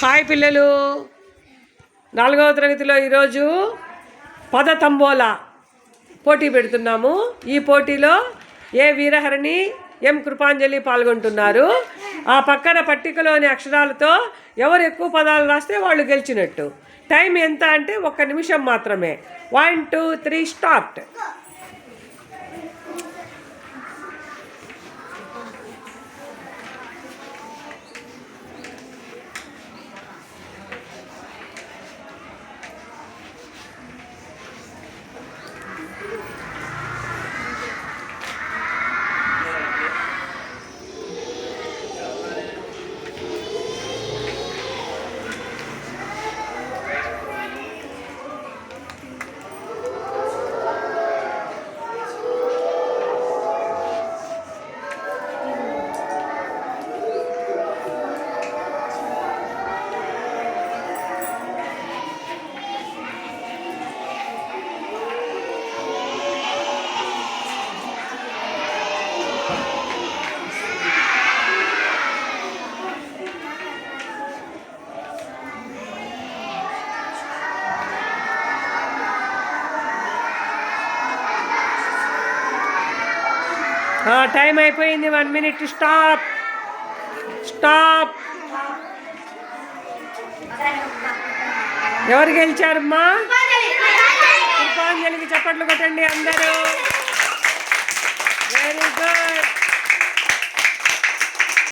Hi పిల్లలు. నాలుగవ తరగతిలో ఈరోజు పద తంబోలా పోటీ పెడుతున్నాము. ఈ పోటీలో ఏ వీరహరిణి ఎం కృపాంజలి పాల్గొంటున్నారు. ఆ పక్కన పట్టికలోని అక్షరాలతో ఎవరు ఎక్కువ పదాలు రాస్తే వాళ్ళు గెలిచినట్టు. టైం ఎంత అంటే ఒక్క నిమిషం మాత్రమే. One two three start. Time అయిపోయింది. One minute. స్టాప్. స్టాప్. ఎవరు గెలిచారమ్మా కృపాంజలికి చప్పట్లు కొట్టండి అందరూ. Very good